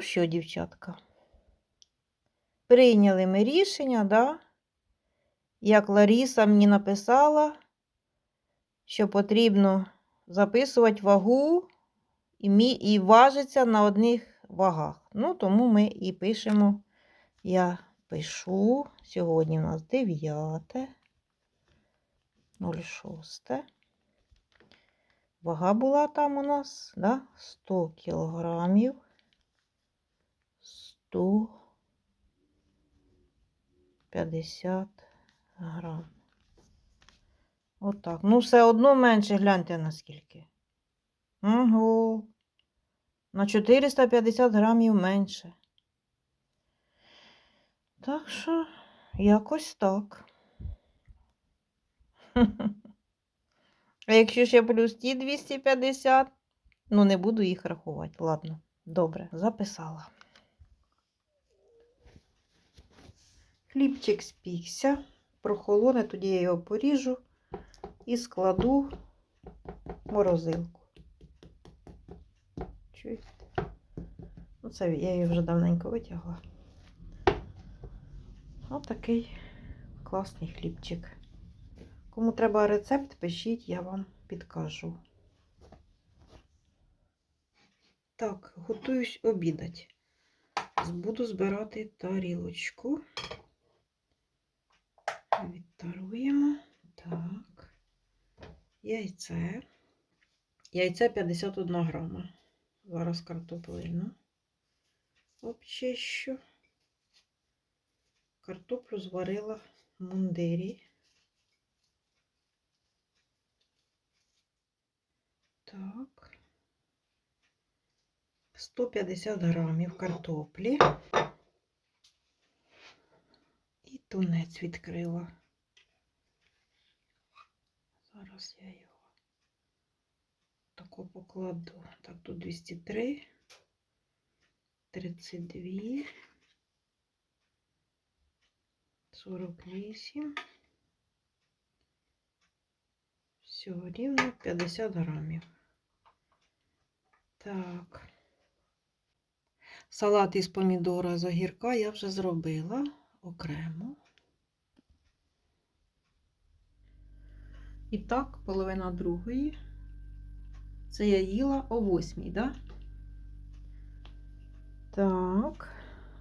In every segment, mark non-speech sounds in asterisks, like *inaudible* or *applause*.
Що, дівчатка? Прийняли ми рішення, да? Як Ларіса мені написала, що потрібно записувати вагу і, мі... і важиться на одних вагах. Ну, тому ми і пишемо. Я пишу. Сьогодні у нас 9. 06. Вага була там у нас, да? 100 кілограмів. 150 грам. Отак. Ну, все одно менше, гляньте наскільки. Угу. На 450 грамів менше. Так що, якось так. А якщо ще плюс ті 250, ну не буду їх рахувати. Ладно, добре, записала. Хлібчик спікся, прохолоне, тоді я його поріжу і складу в морозилку. Чуєте? Ну, це я її вже давненько витягла. Отакий класний хлібчик. Кому треба рецепт, пишіть, я вам підкажу. Так, готуюсь обідати. Буду збирати тарілочку. Відтаруємо. Так. Яйце. Яйце 51 грама. Зараз картоплину обчищу. Картоплю зварила в мундирі. Так. 150 грамів картоплі. Тунець відкрила. Зараз я його тако покладу. Так, тут 203, 32, 48. Всього рівно 50 грамів. Так. Салат із помідора з огірка я вже зробила окремо. І так, половина другої. Це я їла о восьмій, да? Так,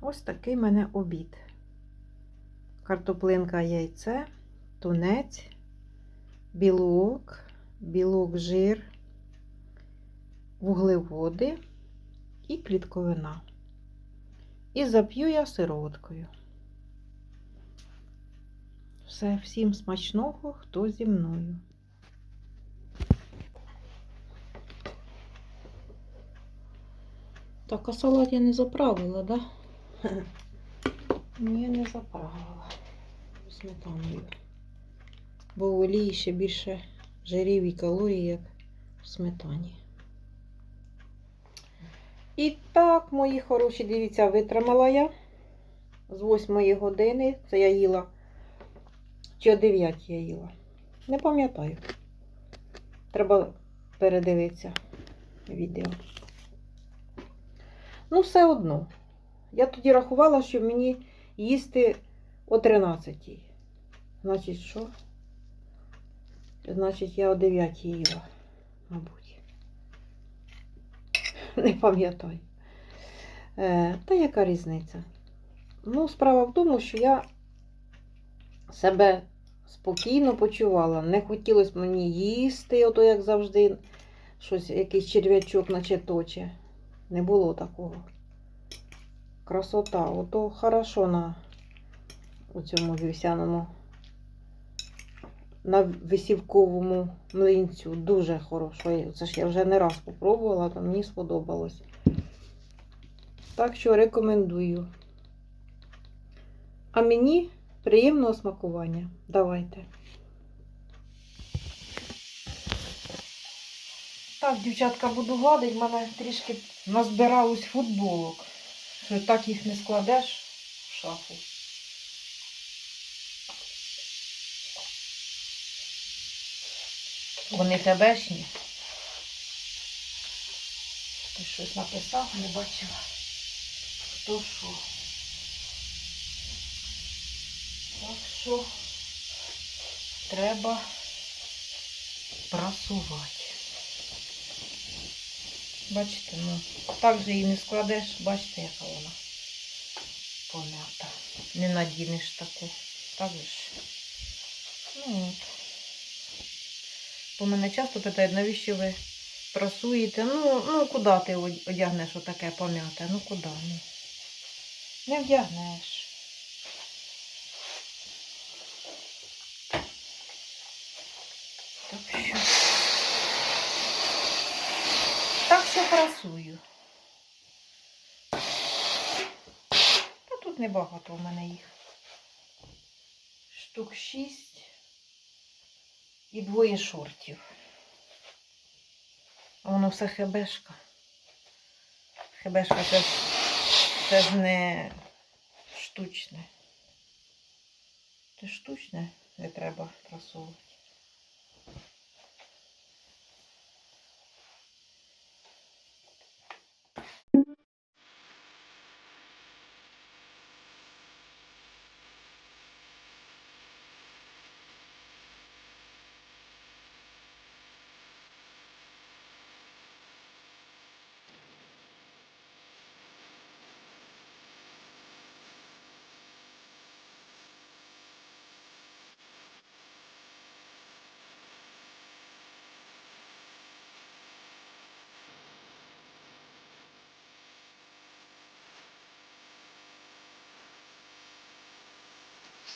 ось такий в мене обід. Картоплинка, яйце, тунець, білок, білок, жир, вуглеводи і клітковина. І зап'ю я сироваткою. Все, всім смачного, хто зі мною. Так, а салат я не заправила, да? Ні, не заправила. Сметаною. Бо в олії ще більше жирів і калорій, як в сметані. І так, мої хороші, дивіться, витримала я з 8 години. Це я їла. Чи о 9 я їла. Не пам'ятаю. Треба передивитися відео. Ну, все одно. Я тоді рахувала, що мені їсти о 13. Значить, що? Значить, я о 9 їла, мабуть. *laughs* Не пам'ятаю. Е, та яка різниця? Ну, справа в тому, що я себе спокійно почувала. Не хотілося мені їсти, ото як завжди, щось, якийсь черв'ячок наче точе. Не було такого. Красота. Ото хорошо на у цьому вівсяному, на висівковому млинцю. Дуже хорошо. Це ж я вже не раз спробувала, то мені сподобалось. Так що рекомендую. А мені приємного смакування. Давайте. Так, дівчатка, буду гладити, в мене трішки назбиралось футболок. Що так їх не складеш в шафу. Вони тебешні. Ти щось написав, не бачила. то що. Що треба прасувати. Бачите, ну, так же її не складеш, бачите, яка вона пом'ята. Не надінеш таку. Так ж. Ну от. Бо мене часто питають, навіщо ви прасуєте? Ну, ну куди ти одягнеш отаке пом'яте? Ну куди? Ну. Не вдягнеш. Так що. Що. Та тут небагато у мене їх. Штук шість і двоє шортів. А воно все хебешка. Хебешка це це ж не штучне. Це штучне не треба просовувати.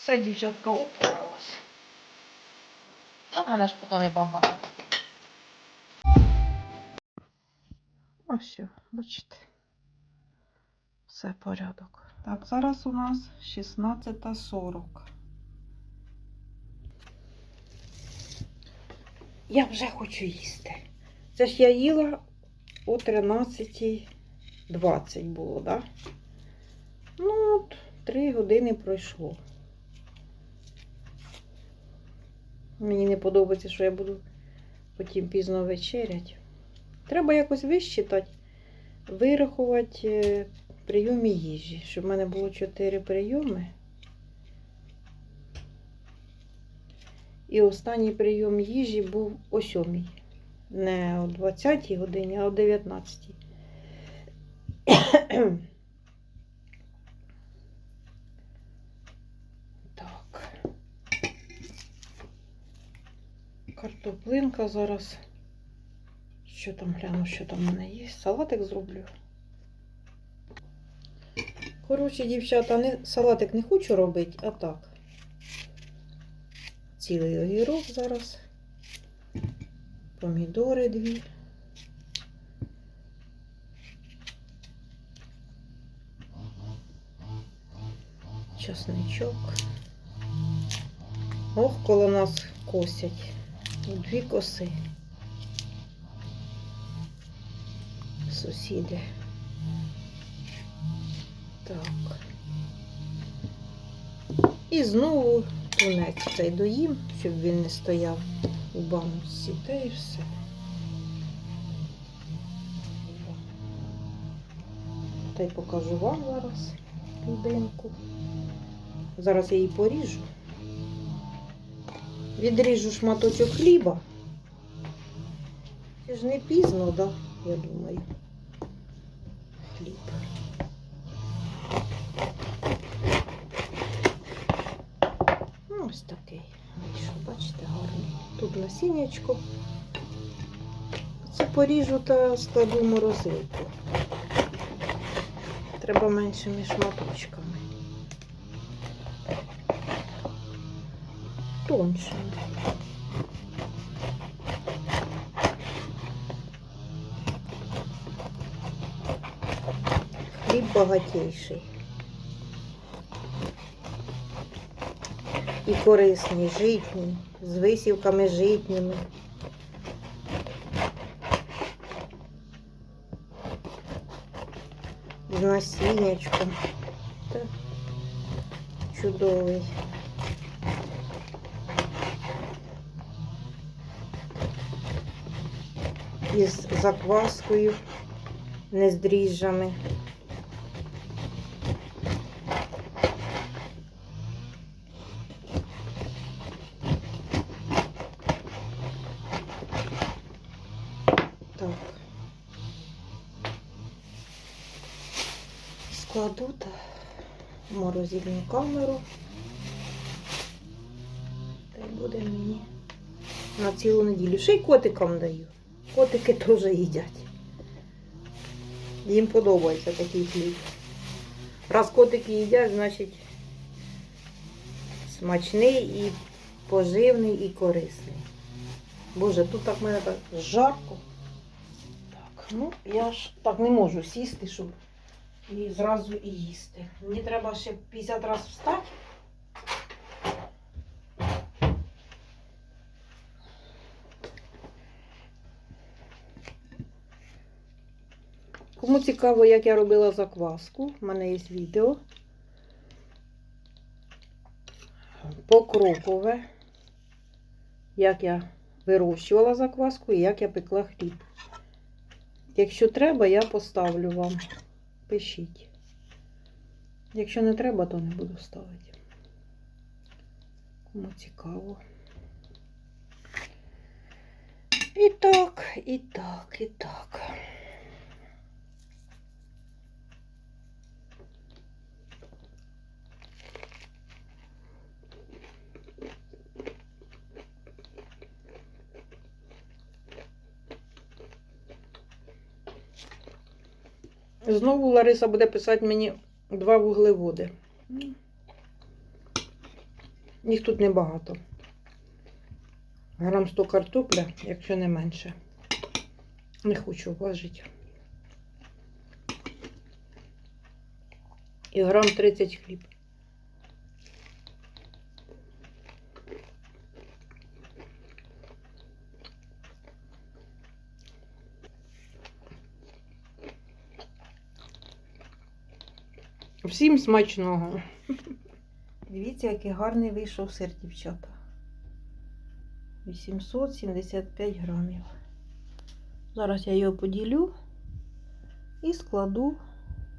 Все, дівчатка, управилась. А мене ж потім і бомба. Ось, все, бачите. Все порядок. Так, зараз у нас 16.40. Я вже хочу їсти. Це ж я їла о 13.20 було, так? Да? Ну, от, 3 години пройшло. Мені не подобається, що я буду потім пізно вечерять. Треба якось вищитати, вирахувати е, прийоми їжі, щоб в мене було 4 прийоми. І останній прийом їжі був о 7. Не о 20 годині, а о 19. Так. Картоплинка зараз. Що там гляну, що там в мене є? Салатик зроблю. Коротше, дівчата, не, салатик не хочу робити, а так. Цілий огірок зараз. Помідори дві. Часничок. Ох, коло нас косять. Дві коси. Сусіди. Так. І знову тунець цей доїм, щоб він не стояв у баночці. Та і все. Та й покажу вам зараз людинку. Зараз я її поріжу. Відріжу шматочок хліба. Це ж не пізно, да? Я думаю. Хліб. Ну, ось такий. Вийшов, бачите, гарний. Тут насіннячко. Це поріжу та складу морозилку. Треба меншими шматочками. Тоньше. Хліб багатійший. І корисний, житній, з висівками житніми. З насіннячком. Чудовий. із закваскою, не з дріжджами. Так. Складу та морозильну камеру. Та й буде мені на цілу неділю. Ще й котикам даю. Котики теж їдять. Їм подобається такий хліб. Раз котики їдять, значить смачний і поживний і корисний. Боже, тут так мене так жарко. Так, ну я ж так не можу сісти, щоб і зразу і їсти. Мені треба ще 50 разів встати. Кому цікаво, як я робила закваску, в мене є відео. Покрокове, як я вирощувала закваску і як я пекла хліб. Якщо треба, я поставлю вам. Пишіть. Якщо не треба, то не буду ставити. Кому цікаво. І так, і так, і так. Знову Лариса буде писати мені два вуглеводи. Їх тут небагато. Грам 100 картопля, якщо не менше. Не хочу важити. І грам 30 хліб. Всім смачного. Дивіться, який гарний вийшов сир, дівчата. 875 грамів. Зараз я його поділю і складу в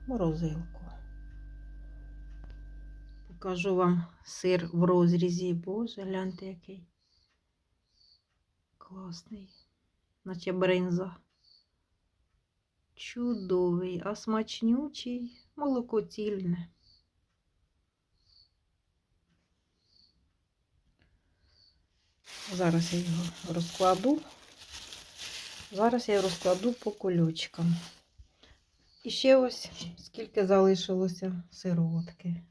морозилку. Покажу вам сир в розрізі. Боже, гляньте який. Класний. Наче бринза. Чудовий, а смачнючий, молокоцільне. Зараз я його розкладу. Зараз я розкладу по кульочкам. І ще ось скільки залишилося сироватки.